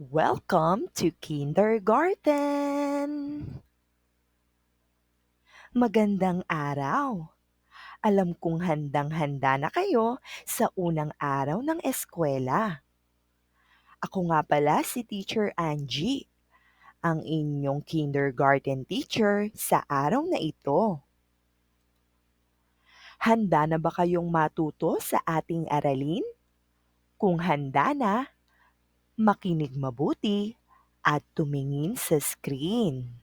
Welcome to kindergarten! Magandang araw! Alam kong handang-handa na kayo sa unang araw ng eskwela. Ako nga pala si Teacher Angie, ang inyong kindergarten teacher sa araw na ito. Handa na ba kayong matuto sa ating aralin? Kung handa na, makinig mabuti at tumingin sa screen.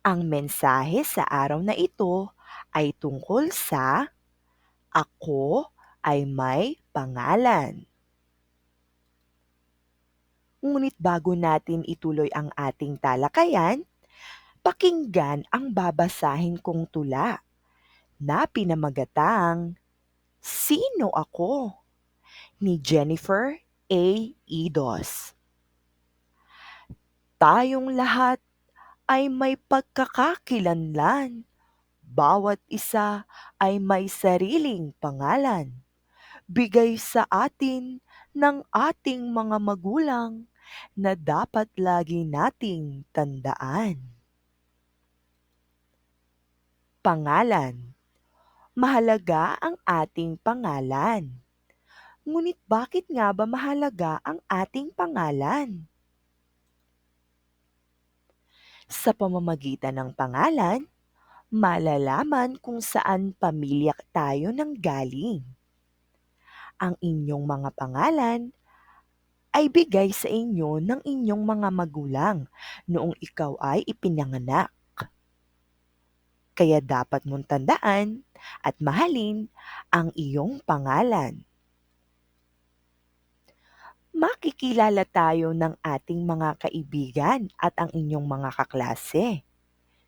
Ang mensahe sa araw na ito ay tungkol sa Ako ay may pangalan. Ngunit bago natin ituloy ang ating talakayan, pakinggan ang babasahin kong tula na pinamagatang Sino Ako? Ni Jennifer A. Idos. Tayong lahat ay may pagkakakilanlan. Bawat isa ay may sariling pangalan. Bigay sa atin ng ating mga magulang na dapat lagi nating tandaan. Pangalan Mahalaga ang ating pangalan. Ngunit bakit nga ba mahalaga ang ating pangalan? Sa pamamagitan ng pangalan, malalaman kung saan pamilya tayo nang galing. Ang inyong mga pangalan ay bigay sa inyo ng inyong mga magulang noong ikaw ay ipinanganak. Kaya dapat mong tandaan at mahalin ang iyong pangalan makikilala tayo ng ating mga kaibigan at ang inyong mga kaklase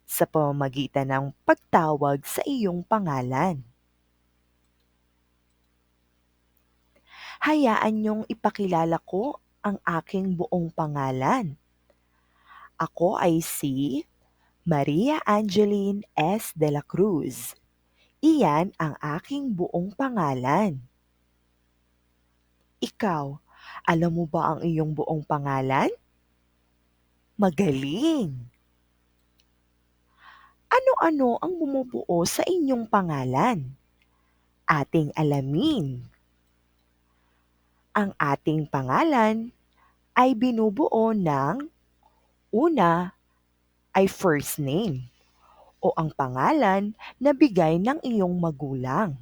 sa pamamagitan ng pagtawag sa iyong pangalan. Hayaan niyong ipakilala ko ang aking buong pangalan. Ako ay si Maria Angeline S. de la Cruz. Iyan ang aking buong pangalan. Ikaw, alam mo ba ang iyong buong pangalan? Magaling! Ano-ano ang bumubuo sa inyong pangalan? Ating alamin. Ang ating pangalan ay binubuo ng una ay first name o ang pangalan na bigay ng iyong magulang.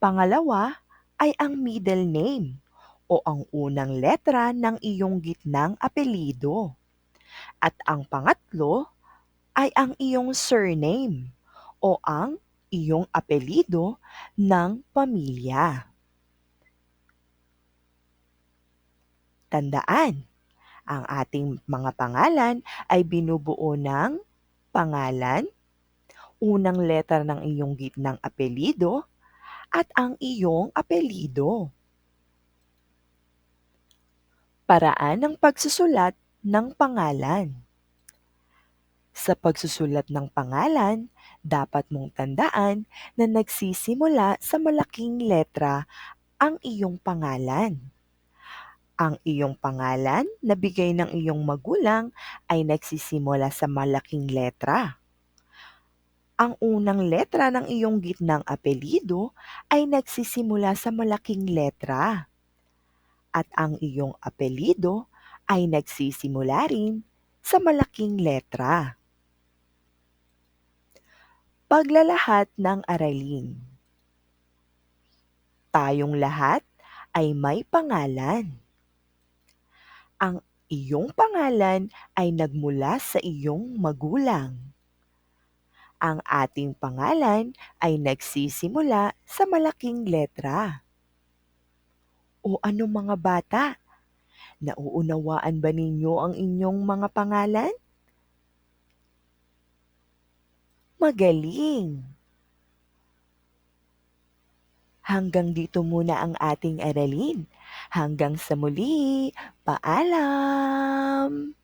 Pangalawa ay ang middle name o ang unang letra ng iyong gitnang apelido. At ang pangatlo ay ang iyong surname o ang iyong apelido ng pamilya. Tandaan, ang ating mga pangalan ay binubuo ng pangalan, unang letra ng iyong gitnang apelido, at ang iyong apelido. Paraan ng pagsusulat ng pangalan. Sa pagsusulat ng pangalan, dapat mong tandaan na nagsisimula sa malaking letra ang iyong pangalan. Ang iyong pangalan na bigay ng iyong magulang ay nagsisimula sa malaking letra. Ang unang letra ng iyong gitnang apelido ay nagsisimula sa malaking letra at ang iyong apelido ay nagsisimula rin sa malaking letra. Paglalahat ng aralin Tayong lahat ay may pangalan. Ang iyong pangalan ay nagmula sa iyong magulang. Ang ating pangalan ay nagsisimula sa malaking letra o ano mga bata? Nauunawaan ba ninyo ang inyong mga pangalan? Magaling! Hanggang dito muna ang ating aralin. Hanggang sa muli, paalam!